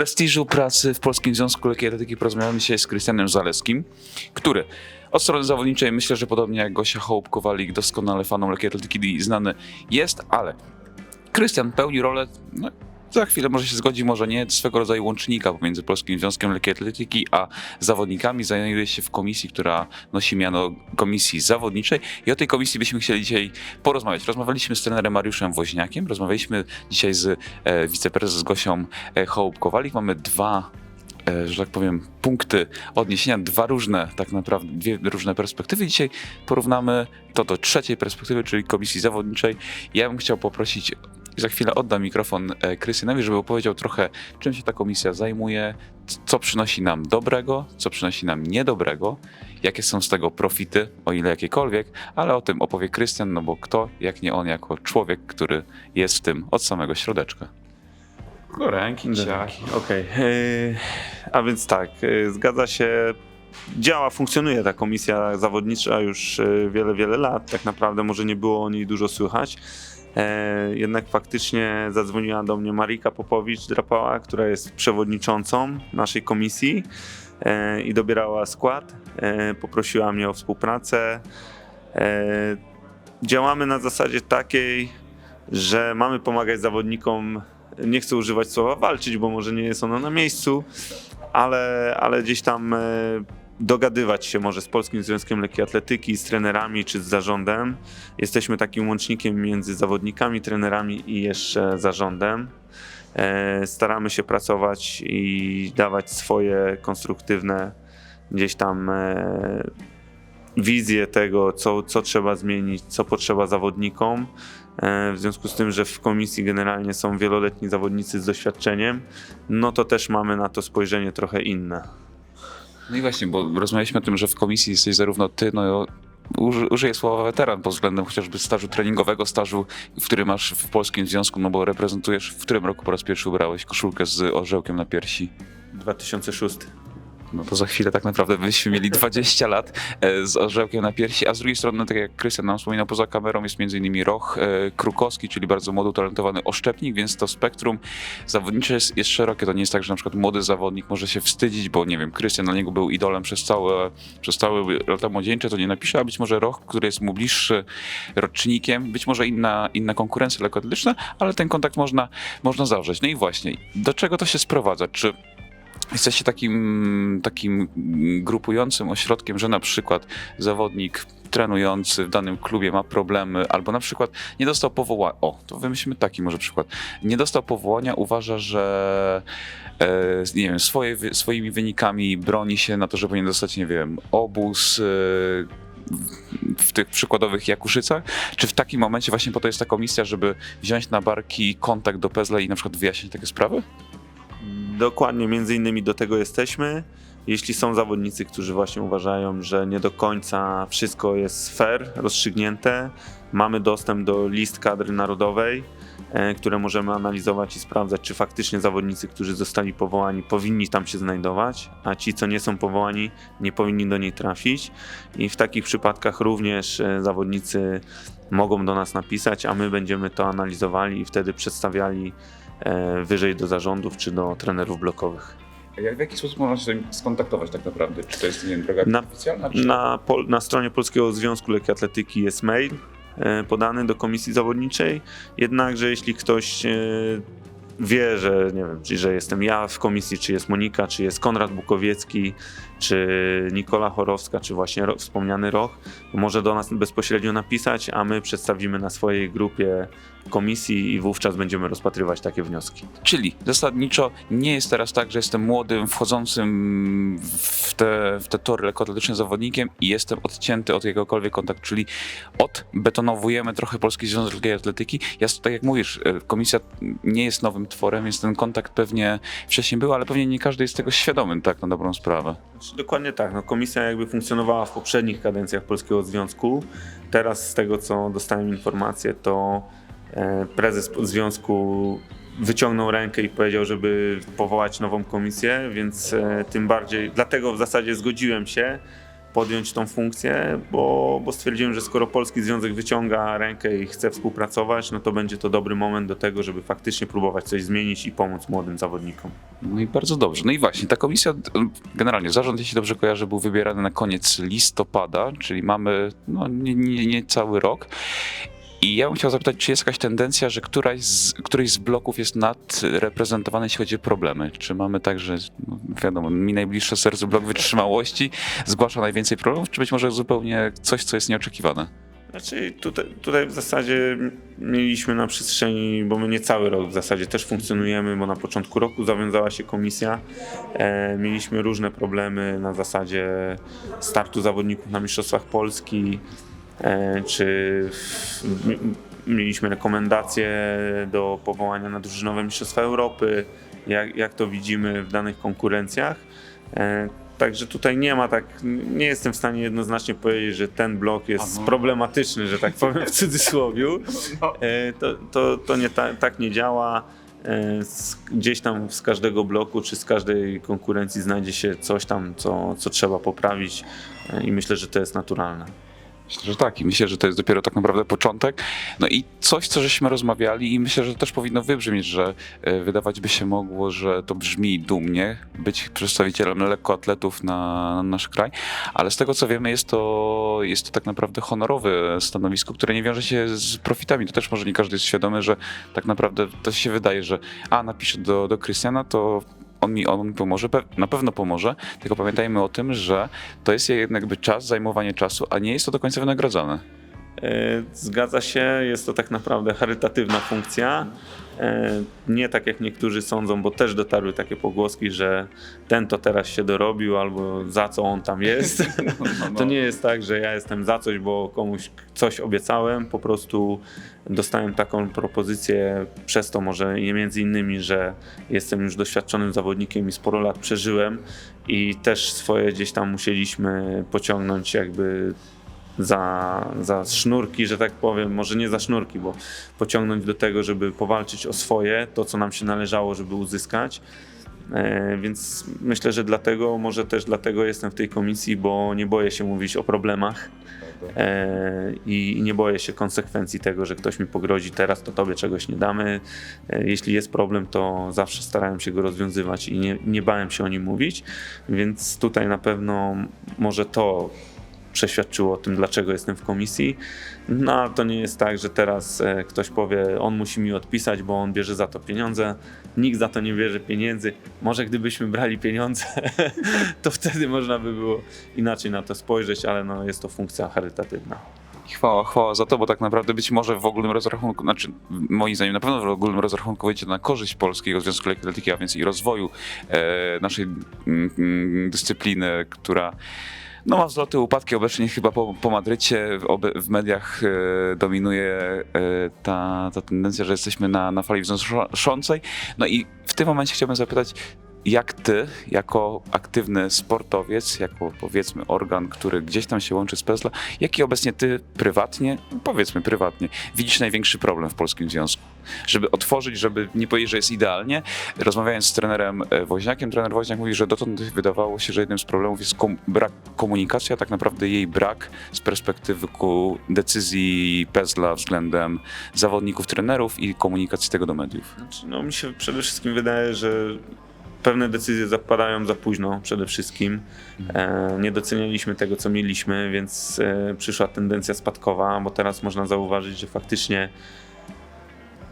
prestiżu pracy w Polskim Związku Lekkiej Atletyki porozmawiamy dzisiaj z Krystianem Zaleskim, który od strony zawodniczej myślę, że podobnie jak Gosia Hołb-Kowalik doskonale fanom lekkiej atletyki znany jest, ale Krystian pełni rolę, no, za chwilę może się zgodzi, może nie, swego rodzaju łącznika pomiędzy Polskim Związkiem Lekkiej Atletyki a zawodnikami. Znajduje się w komisji, która nosi miano Komisji Zawodniczej i o tej komisji byśmy chcieli dzisiaj porozmawiać. Rozmawialiśmy z trenerem Mariuszem Woźniakiem, rozmawialiśmy dzisiaj z e, wiceprezes Gosią e. Mamy dwa e, że tak powiem, punkty odniesienia, dwa różne, tak naprawdę, dwie różne perspektywy. Dzisiaj porównamy to do trzeciej perspektywy, czyli komisji zawodniczej. Ja bym chciał poprosić, za chwilę oddam mikrofon e, Krystianowi, żeby opowiedział trochę, czym się ta komisja zajmuje, co przynosi nam dobrego, co przynosi nam niedobrego, jakie są z tego profity, o ile jakiekolwiek, ale o tym opowie Krystian, no bo kto, jak nie on, jako człowiek, który jest w tym od samego środeczka. Do ręki, ciach. Okej. Yy, A więc tak, yy, zgadza się. Działa, funkcjonuje ta komisja zawodnicza już wiele, wiele lat. Tak naprawdę może nie było o niej dużo słychać. E, Jednak faktycznie zadzwoniła do mnie Marika Popowicz-Drapała, która jest przewodniczącą naszej komisji e, i dobierała skład. E, Poprosiła mnie o współpracę. Działamy na zasadzie takiej, że mamy pomagać zawodnikom nie chcę używać słowa walczyć, bo może nie jest ono na miejscu, ale, ale gdzieś tam dogadywać się może z Polskim Związkiem Lekkiej Atletyki, z trenerami czy z zarządem. Jesteśmy takim łącznikiem między zawodnikami, trenerami i jeszcze zarządem. E, Staramy się pracować i dawać swoje konstruktywne gdzieś tam e, wizje tego, co, co trzeba zmienić, co potrzeba zawodnikom. E, W związku z tym, że w komisji generalnie są wieloletni zawodnicy z doświadczeniem, no to też mamy na to spojrzenie trochę inne. No i właśnie, bo rozmawialiśmy o tym, że w komisji jesteś zarówno ty, no uży- użyję słowa weteran pod względem chociażby stażu treningowego, stażu, w którym masz w Polskim Związku, no bo reprezentujesz, w którym roku po raz pierwszy ubrałeś koszulkę z orzełkiem na piersi? 2006. No to za chwilę tak naprawdę byśmy mieli 20 lat e, z orzełkiem na piersi, a z drugiej strony, tak jak Krystian nam wspominał, poza kamerą jest m.in. Roch e, Krukowski, czyli bardzo młody, utalentowany oszczepnik, więc to spektrum zawodnicze jest, jest szerokie. To nie jest tak, że na przykład młody zawodnik może się wstydzić, bo nie wiem, Krystian dla niego był idolem przez całe, przez całe lata młodzieńcze, to nie napisze, a być może Roch, który jest mu bliższy rocznikiem, być może inna, inna konkurencja lekkoatletyczna, ale ten kontakt można, można zawrzeć. No i właśnie, do czego to się sprowadza? Czy Jesteście takim, takim grupującym ośrodkiem, że na przykład zawodnik trenujący w danym klubie ma problemy, albo na przykład nie dostał powołania. O, to wymyślmy taki może przykład. Nie dostał powołania, uważa, że e, nie wiem, swoje, swoimi wynikami broni się na to, że powinien dostać, nie wiem, obóz. E, w- tych przykładowych Jakuszycach, czy w takim momencie właśnie po to jest ta komisja, żeby wziąć na barki kontakt do Pezla i na przykład wyjaśnić takie sprawy? Dokładnie, między innymi do tego jesteśmy. Jeśli są zawodnicy, którzy właśnie uważają, że nie do końca wszystko jest fair, rozstrzygnięte, mamy dostęp do list kadry narodowej, e, które możemy analizować i sprawdzać, czy faktycznie zawodnicy, którzy zostali powołani, powinni tam się znajdować, a ci, co nie są powołani, nie powinni do niej trafić. I w takich przypadkach również e, zawodnicy mogą do nas napisać, a my będziemy to analizowali i wtedy przedstawiali wyżej do zarządów czy do trenerów blokowych. Jak, w jaki sposób można się skontaktować tak naprawdę? Czy to jest nie wiem, droga Na- oficjalna? Czy... Na, pol, na stronie Polskiego Związku Lekkiej Atletyki jest mail e, podany do komisji zawodniczej, jednakże jeśli ktoś e, wie, że nie wiem, czy- że jestem ja w komisji, czy jest Monika, czy jest Konrad Bukowiecki, czy Nikola Chorowska, czy właśnie ro, wspomniany Roch, może do nas bezpośrednio napisać, a my przedstawimy na swojej grupie komisji i wówczas będziemy rozpatrywać takie wnioski. Czyli zasadniczo nie jest teraz tak, że jestem młodym, wchodzącym w te, w te tory lekkoatletyczne zawodnikiem i jestem odcięty od jakiegokolwiek kontaktu, czyli odbetonowujemy trochę Polski Związek Lekkiej Atletyki. Ja, tak jak mówisz, e, komisja nie jest nowym więc ten kontakt pewnie wcześniej był, ale pewnie nie każdy jest tego świadomy, tak na dobrą sprawę. Znaczy, Dokładnie tak. No, komisja jakby funkcjonowała w poprzednich kadencjach Polskiego Związku. Teraz z tego, co dostałem informację, to e, prezes związku wyciągnął rękę i powiedział, żeby powołać nową komisję, więc e, tym bardziej, dlatego w zasadzie zgodziłem się, podjąć tą funkcję, bo, bo stwierdziłem, że skoro Polski Związek wyciąga rękę i chce współpracować, no to będzie to dobry moment do tego, żeby faktycznie próbować coś zmienić i pomóc młodym zawodnikom. No i bardzo dobrze. No i właśnie, ta komisja, generalnie zarząd, jeśli dobrze kojarzę, był wybierany na koniec listopada, czyli mamy no, nie, nie, nie cały rok. I ja bym chciał zapytać, czy jest jakaś tendencja, że któraś z, któryś z bloków jest nadreprezentowany, jeśli chodzi o problemy? Czy mamy tak, że no, wiadomo, mi najbliższy sercu blok wytrzymałości zgłasza najwięcej problemów, czy być może zupełnie coś, co jest nieoczekiwane? Znaczy tutaj, tutaj w zasadzie mieliśmy na przestrzeni, bo my nie cały rok w zasadzie też funkcjonujemy, bo na początku roku zawiązała się komisja. E, mieliśmy różne problemy na zasadzie startu zawodników na Mistrzostwach Polski, czy w, m- mieliśmy rekomendacje do powołania na drużynowe Mistrzostwa Europy, jak, jak to widzimy w danych konkurencjach. E, Także tutaj nie ma tak, nie jestem w stanie jednoznacznie powiedzieć, że ten blok jest problematyczny, że tak powiem w cudzysłowie. E, To, to, to nie ta, tak nie działa. E, Gdzieś tam z każdego bloku czy z każdej konkurencji znajdzie się coś tam, co, co trzeba poprawić e, i myślę, że to jest naturalne. Myślę, że tak i myślę, że to jest dopiero tak naprawdę początek. No i coś, co żeśmy rozmawiali i myślę, że też powinno wybrzmieć, że e, wydawać by się mogło, że to brzmi dumnie, być przedstawicielem lekkoatletów na, na nasz kraj, ale z tego co wiemy jest to, jest to tak naprawdę honorowe stanowisko, które nie wiąże się z profitami. To też może nie każdy jest świadomy, że tak naprawdę to się wydaje, że a napiszę do, do Krystiana, to on mi, on mi pomoże, na pewno pomoże, tylko pamiętajmy o tym, że to jest jednak czas, zajmowanie czasu, a nie jest to do końca wynagradzane. E, Zgadza się, jest to tak naprawdę charytatywna funkcja. E, Nie tak jak niektórzy sądzą, bo też dotarły takie pogłoski, że ten to teraz się dorobił albo za co on tam jest. To nie jest tak, że ja jestem za coś, bo komuś coś obiecałem. Po prostu dostałem taką propozycję przez to może między innymi, że jestem już doświadczonym zawodnikiem i sporo lat przeżyłem i też swoje gdzieś tam musieliśmy pociągnąć jakby za, za sznurki, że tak powiem, może nie za sznurki, bo pociągnąć do tego, żeby powalczyć o swoje, to co nam się należało, żeby uzyskać. E, Więc myślę, że dlatego, może też dlatego jestem w tej komisji, bo nie boję się mówić o problemach e, i nie boję się konsekwencji tego, że ktoś mi pogrodzi teraz, to tobie czegoś nie damy. E, Jeśli jest problem, to zawsze starałem się go rozwiązywać i nie, nie bałem się o nim mówić, więc tutaj na pewno może to przeświadczyło o tym, dlaczego jestem w komisji. No a to nie jest tak, że teraz e, ktoś powie, on musi mi odpisać, bo on bierze za to pieniądze. Nikt za to nie bierze pieniędzy. Może gdybyśmy brali pieniądze, to wtedy można by było inaczej na to spojrzeć, ale no, jest to funkcja charytatywna. Chwała, chwała za to, bo tak naprawdę być może w ogólnym rozrachunku, znaczy moim zdaniem na pewno w ogólnym rozrachunku wyjdzie to na korzyść Polskiego Związku Lekkiej Atletyki, a więc i rozwoju e, naszej mm, mm, dyscypliny, która no, ma wzloty, upadki. Obecnie chyba po, po Madrycie w, w mediach e, dominuje e, ta, ta tendencja, że jesteśmy na, na fali wznoszącej. No i w tym momencie chciałbym zapytać, jak ty, jako aktywny sportowiec, jako powiedzmy organ, który gdzieś tam się łączy z PESLA, jaki obecnie ty prywatnie, powiedzmy prywatnie, widzisz największy problem w Polskim Związku? Żeby otworzyć, żeby nie powiedzieć, że jest idealnie. Rozmawiając z trenerem e, Woźniakiem, trener Woźniak mówi, że dotąd wydawało się, że jednym z problemów jest kom- brak komunikacji, a tak naprawdę jej brak z perspektywy ku decyzji PESLA względem zawodników, trenerów i komunikacji tego do mediów. Znaczy, No, mi się przede wszystkim wydaje, że pewne decyzje zapadają za późno przede wszystkim. E, nie docenialiśmy tego, co mieliśmy, więc e, przyszła tendencja spadkowa, bo teraz można zauważyć, że faktycznie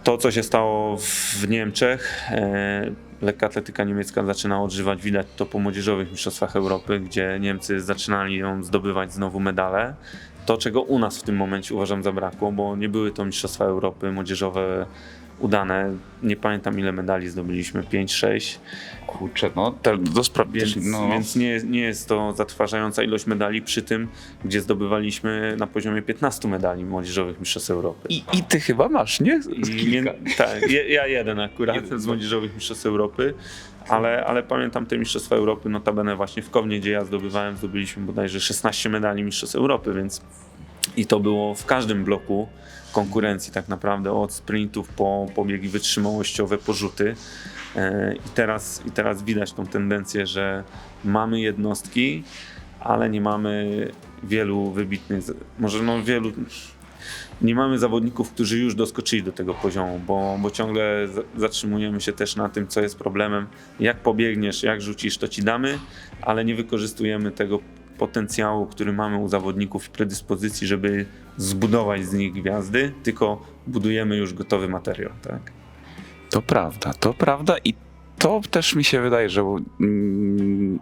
to, co się stało w Niemczech, e, lekka atletyka niemiecka zaczyna odżywać. Widać to po młodzieżowych mistrzostwach Europy, gdzie Niemcy zaczynali ją zdobywać znowu medale. To, czego u nas w tym momencie uważam zabrakło, bo nie były to mistrzostwa Europy młodzieżowe udane. Nie pamiętam ile medali zdobyliśmy, 5-6. Kurczę, no, do spraw, Więc, no, więc nie, nie jest to zatrważająca ilość medali przy tym, gdzie zdobywaliśmy na poziomie 15 medali młodzieżowych mistrzostw Europy. I, I ty chyba masz, nie? Z I kilka. mie- tak, ja, ja jeden akurat Jeden. z młodzieżowych mistrzostw Europy, ale, ale pamiętam te mistrzostwa Europy, notabene właśnie w Kownie, gdzie ja zdobywałem, zdobyliśmy bodajże 16 medali mistrzostw Europy, więc i to było w każdym bloku konkurencji tak naprawdę, od sprintów po pobiegi wytrzymałościowe, porzuty. E, I teraz, I teraz widać tą tendencję, że mamy jednostki, ale nie mamy wielu wybitnych, może no wielu, nie mamy zawodników, którzy już doskoczyli do tego poziomu, bo, bo ciągle za- zatrzymujemy się też na tym, co jest problemem. Jak pobiegniesz, jak rzucisz, to ci damy, ale nie wykorzystujemy tego potencjału, który mamy u zawodników i predyspozycji, żeby zbudować z nich gwiazdy, tylko budujemy już gotowy materiał, tak? To prawda, to prawda i to też mi się wydaje, że mm,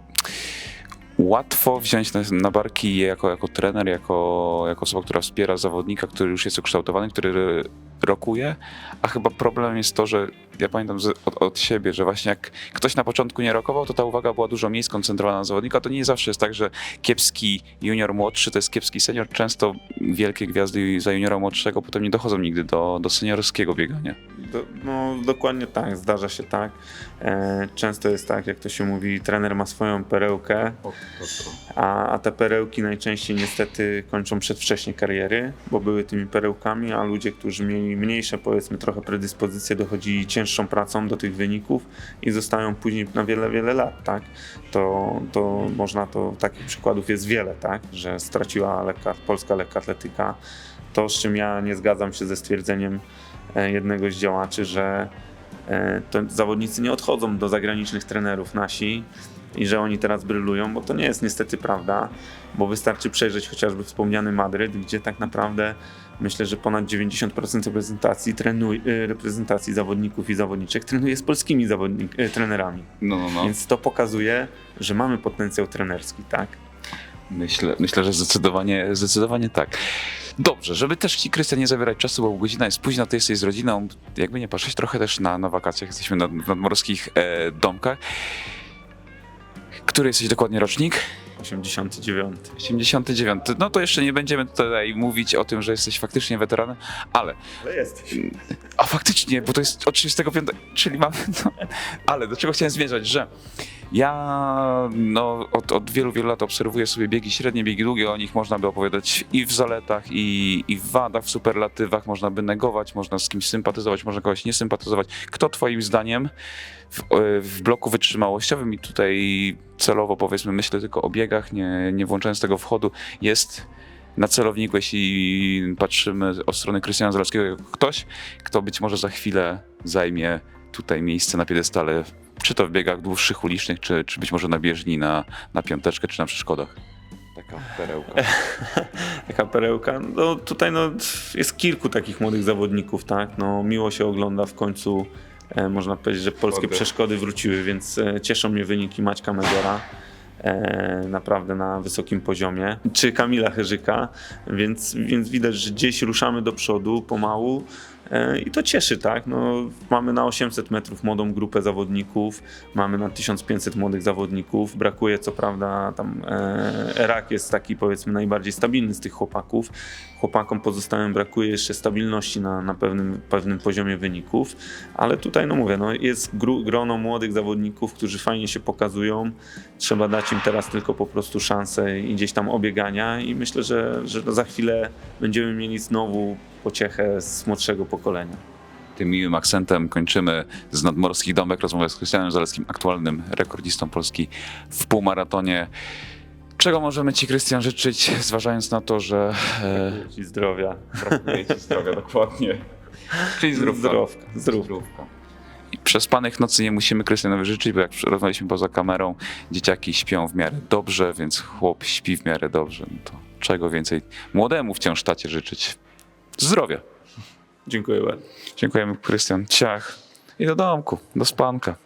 łatwo wziąć na, na barki jako, jako trener, jako, jako osoba, która wspiera zawodnika, który już jest ukształtowany, który rokuje, a chyba problem jest to, że ja pamiętam z, od, od siebie, że właśnie jak ktoś na początku nie rokował, to ta uwaga była dużo mniej skoncentrowana na zawodnika. To nie zawsze jest tak, że kiepski junior młodszy to jest kiepski senior. Często wielkie gwiazdy za juniora młodszego potem nie dochodzą nigdy do, do seniorskiego biegania. Do, no dokładnie tak, zdarza się tak. E, często jest tak, jak to się mówi, trener ma swoją perełkę, a, a te perełki najczęściej niestety kończą przedwcześnie kariery, bo były tymi perełkami, a ludzie, którzy mieli mniejsze, powiedzmy trochę predyspozycje, dochodzili cięższą pracą do tych wyników i zostają później na wiele, wiele lat, tak? To, to można to, takich przykładów jest wiele, tak? Że straciła lekka, polska lekkoatletyka. To, z czym ja nie zgadzam się ze stwierdzeniem jednego z działaczy, że e, to zawodnicy nie odchodzą do zagranicznych trenerów nasi i że oni teraz brylują, bo to nie jest niestety prawda, bo wystarczy przejrzeć chociażby wspomniany Madryt, gdzie tak naprawdę myślę, że ponad 90% reprezentacji, trenuj, e, reprezentacji zawodników i zawodniczek trenuje z polskimi zawodnik, e, trenerami. No, no, no. Więc to pokazuje, że mamy potencjał trenerski, tak? Myślę, myślę, że zdecydowanie, zdecydowanie tak. Dobrze, żeby też ci, Krystian, nie zabierać czasu, bo godzina jest późna, ty jesteś z rodziną, jakby nie patrzeć, trochę też na, na wakacjach, jesteśmy na, w nadmorskich e, domkach. Który jesteś dokładnie rocznik? 89. 89. No to jeszcze nie będziemy tutaj mówić o tym, że jesteś faktycznie weteranem, ale Ale jesteś. a faktycznie, bo to jest od 35, czyli mamy. No, ale do czego chciałem zmierzać, że ja no, od, od wielu, wielu lat obserwuję sobie biegi średnie, biegi długie, o nich można by opowiadać i w zaletach, i, i w wadach, w superlatywach, można by negować, można z kimś sympatyzować, można kogoś nie sympatyzować. Kto twoim zdaniem w, w bloku wytrzymałościowym i tutaj celowo powiedzmy myślę tylko o biegach, nie, nie włączając tego wchodu, jest na celowniku, jeśli patrzymy od strony Krystiana Zalewskiego, ktoś, kto być może za chwilę zajmie tutaj miejsce na piedestale, czy to w biegach dłuższych, ulicznych, czy, czy być może na bieżni, na, na piąteczkę, czy na przeszkodach. Taka perełka. Taka perełka. No tutaj no, jest kilku takich młodych zawodników, tak? No, miło się ogląda w końcu. E, można powiedzieć, że polskie Przeszkody. przeszkody wróciły, więc e, cieszą mnie wyniki Maćka Medora. E, naprawdę na wysokim poziomie, czy Kamila Herzyka, więc, więc widać, że gdzieś ruszamy do przodu pomału i to cieszy, tak? No, mamy na 800 metrów młodą grupę zawodników, mamy na 1500 młodych zawodników, brakuje co prawda tam e, Erak jest taki powiedzmy najbardziej stabilny z tych chłopaków, chłopakom pozostałym brakuje jeszcze stabilności na, na pewnym, pewnym poziomie wyników, ale tutaj no mówię, no jest gru, grono młodych zawodników, którzy fajnie się pokazują, trzeba dać im teraz tylko po prostu szansę i gdzieś tam obiegania. I myślę, że, że za chwilę będziemy mieli znowu pociechę z młodszego pokolenia. Tym miłym akcentem kończymy z nadmorskich domek rozmowę z Krystianem Zalewskim, aktualnym rekordzistą Polski w półmaratonie. Czego możemy Ci, Krystian, życzyć, zważając na to, że e, Ci zdrowia. brakuje Ci zdrowia, dokładnie. Czyli zdrówka. Zdrowka. Zdrówka. Zdrówka. I przespanych nocy nie musimy Krystianowi życzyć, bo jak rozmawialiśmy poza kamerą, dzieciaki śpią w miarę dobrze, więc chłop śpi w miarę dobrze. No to czego więcej młodemu wciąż tacie życzyć? Zdrowia. Dziękuję bardzo. Dziękujemy, Krystian. Ciach. I do domku, do spanka.